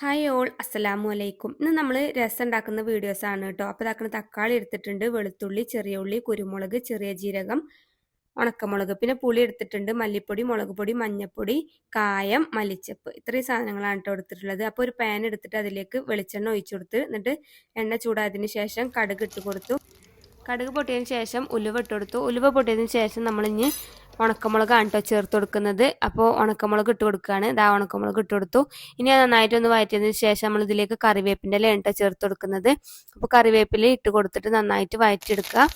Hi all അസ്സലാമു അലൈക്കും ഇന്ന് നമ്മൾ രസം ഉണ്ടാക്കുന്ന വീഡിയോസ് ആണ് കേട്ടോ അപ്പോൾ ഇതാക്കുന്ന തക്കാളി എടുത്തിട്ടുണ്ട് വെളുത്തുള്ളി ചെറിയ ഉള്ളി കുരുമുളക് ചെറിയ ജീരകം ഉണക്കമുളക്. പിന്നെ പുളി എടുത്തിട്ടുണ്ട് മല്ലിപ്പൊടി മുളക് പൊടി മഞ്ഞൾപ്പൊടി കായം മല്ലിച്ചപ്പ്. ഇത്രയും സാധനങ്ങളാണ് കേട്ടോ എടുത്തിട്ടുള്ളത്. അപ്പോൾ ഒരു പാൻ എടുത്തിട്ട് അതിലേക്ക് വെളിച്ചെണ്ണ ഒഴിച്ചു കൊടുത്ത് എന്നിട്ട് എണ്ണ ചൂടായതിന് ശേഷം കടുക് ഇട്ട് കൊടുത്തു. കടുക് പൊട്ടിയതിന് ശേഷം ഉലുവ ഇട്ട് കൊടുത്തു. ഉലുവ പൊട്ടിയതിന് ശേഷം നമ്മളിഞ്ഞ് ഉണക്കമുളകാണ് കേട്ടോ ചേർത്ത് കൊടുക്കുന്നത്. അപ്പോൾ ഉണക്കമുളക് ഇട്ട് കൊടുക്കുകയാണ് ഇതാ ഉണക്കമുളക് ഇട്ട് കൊടുത്തു. ഇനി നന്നായിട്ടൊന്ന് വഴറ്റിയതിന് ശേഷം നമ്മൾ ഇതിലേക്ക് കറിവേപ്പിന്റെ ഇല കേട്ടോ ചേർത്ത് കൊടുക്കുന്നത്. അപ്പോൾ കറിവേപ്പില ഇട്ട് കൊടുത്തിട്ട് നന്നായിട്ട് വഴറ്റിയെടുക്കുക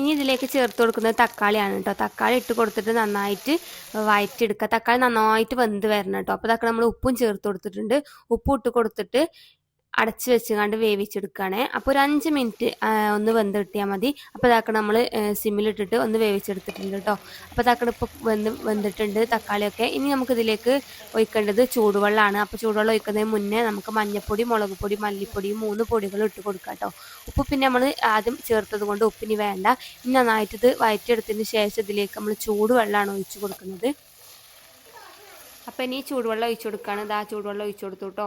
ഇനി ഇതിലേക്ക് ചേർത്ത് കൊടുക്കുന്നത് തക്കാളിയാണ് കേട്ടോ തക്കാളി ഇട്ട് കൊടുത്തിട്ട് നന്നായിട്ട് വഴറ്റിയെടുക്കുക തക്കാളി നന്നായിട്ട് വെന്ത് വരണം കേട്ടോ അപ്പോൾ തക്കാളി നമ്മൾ ഉപ്പും ചേർത്ത് കൊടുത്തിട്ടുണ്ട്. ഉപ്പും ഇട്ട് കൊടുത്തിട്ട് അടച്ച് വെച്ചുകൊണ്ട് വേവിച്ചെടുക്കുകയാണ് അപ്പോൾ ഒരു അഞ്ച് മിനിറ്റ് ഒന്ന് വെന്ത് കിട്ടിയാൽ മതി. അപ്പോൾ ഇതാക്കണം നമ്മൾ സിമ്മിലിട്ടിട്ട് ഒന്ന് വേവിച്ചെടുത്തിട്ടുണ്ട് കേട്ടോ. അപ്പോൾ ഇതാക്കണം ഇപ്പോൾ വെന്ത് വെന്തിട്ടുണ്ട് തക്കാളിയൊക്കെ. ഇനി നമുക്കിതിലേക്ക് ഒഴിക്കേണ്ടത് ചൂടുവെള്ളമാണ് അപ്പോൾ ചൂടുവെള്ളം ഒഴിക്കുന്നതിന് മുന്നേ നമുക്ക് മഞ്ഞൾപ്പൊടി മുളക് പൊടി മല്ലിപ്പൊടി മൂന്ന് പൊടികൾ ഇട്ട് കൊടുക്കുക കേട്ടോ. ഉപ്പ് പിന്നെ നമ്മൾ ആദ്യം ചേർത്തത് കൊണ്ട് ഉപ്പിനി വേണ്ട. ഇനി നന്നായിട്ട് ഇത് വയറ്റിയെടുത്തതിന് ശേഷം ഇതിലേക്ക് നമ്മൾ ചൂടുവെള്ളമാണ് ഒഴിച്ച് കൊടുക്കുന്നത്. അപ്പോൾ ഇനി ചൂടുവെള്ളം ഒഴിച്ചു കൊടുക്കുകയാണ് ഇതാ ചൂടുവെള്ളം ഒഴിച്ചു കൊടുത്തു കേട്ടോ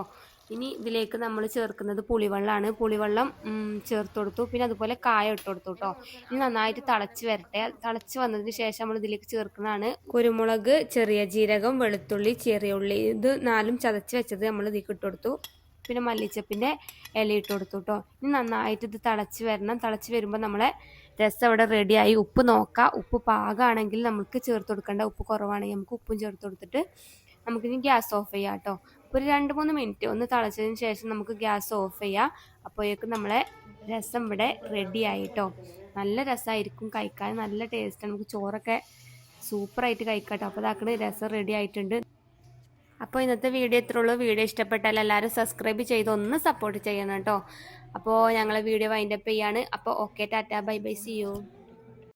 ഇനി ഇതിലേക്ക് നമ്മൾ ചേർക്കുന്നത് പുളിവെള്ളമാണ് പുളിവെള്ളം ചേർത്ത് കൊടുത്തു. പിന്നെ അതുപോലെ കായ ഇട്ട് കൊടുത്തു കേട്ടോ ഇനി നന്നായിട്ട് തിളച്ച് വരട്ടെ. തിളച്ച് വന്നതിന് ശേഷം നമ്മൾ ഇതിലേക്ക് ചേർക്കുന്നതാണ് കുരുമുളക് ചെറിയ ജീരകം വെളുത്തുള്ളി ചെറിയ ഉള്ളി. ഇത് നാലും ചതച്ച് വെച്ചത് നമ്മൾ ഇതിലേക്ക് ഇട്ട് കൊടുത്തു. പിന്നെ മല്ലിച്ചപ്പിന്റെ ഇല ഇട്ട് കൊടുത്തു കേട്ടോ ഇനി നന്നായിട്ട് ഇത് തിളച്ച് വരണം. തിളച്ച് വരുമ്പോൾ നമ്മളെ രസം അവിടെ റെഡിയായി ഉപ്പ് നോക്കാം. ഉപ്പ് പാകമാണെങ്കിൽ നമുക്ക് ചേർത്ത് കൊടുക്കേണ്ട ഉപ്പ് കുറവാണെങ്കിൽ നമുക്ക് ഉപ്പും ചേർത്ത് കൊടുത്തിട്ട് നമുക്കിനി ഗ്യാസ് ഓഫ് ചെയ്യാം കേട്ടോ. ഒരു രണ്ട് മൂന്ന് മിനിറ്റ് ഒന്ന് തിളച്ചതിന് ശേഷം നമുക്ക് ഗ്യാസ് ഓഫ് ചെയ്യാം. അപ്പോഴേക്കും നമ്മളെ രസം ഇവിടെ റെഡി ആയിട്ടോ നല്ല രസമായിരിക്കും കഴിക്കാൻ. നല്ല ടേസ്റ്റ് നമുക്ക് ചോറൊക്കെ സൂപ്പറായിട്ട് കഴിക്കാം കേട്ടോ. അപ്പോൾ അതാക്കണ രസം റെഡി ആയിട്ടുണ്ട്. അപ്പോൾ ഇന്നത്തെ വീഡിയോ ഇത്രയുള്ളൂ വീഡിയോ ഇഷ്ടപ്പെട്ടാൽ എല്ലാവരും സബ്സ്ക്രൈബ് ചെയ്ത് ഒന്ന് സപ്പോർട്ട് ചെയ്യണം കേട്ടോ. അപ്പോൾ ഞങ്ങളെ വീഡിയോ വൈൻഡപ്പ് ചെയ്യാണ്. അപ്പോൾ okay tata. Bye bye see you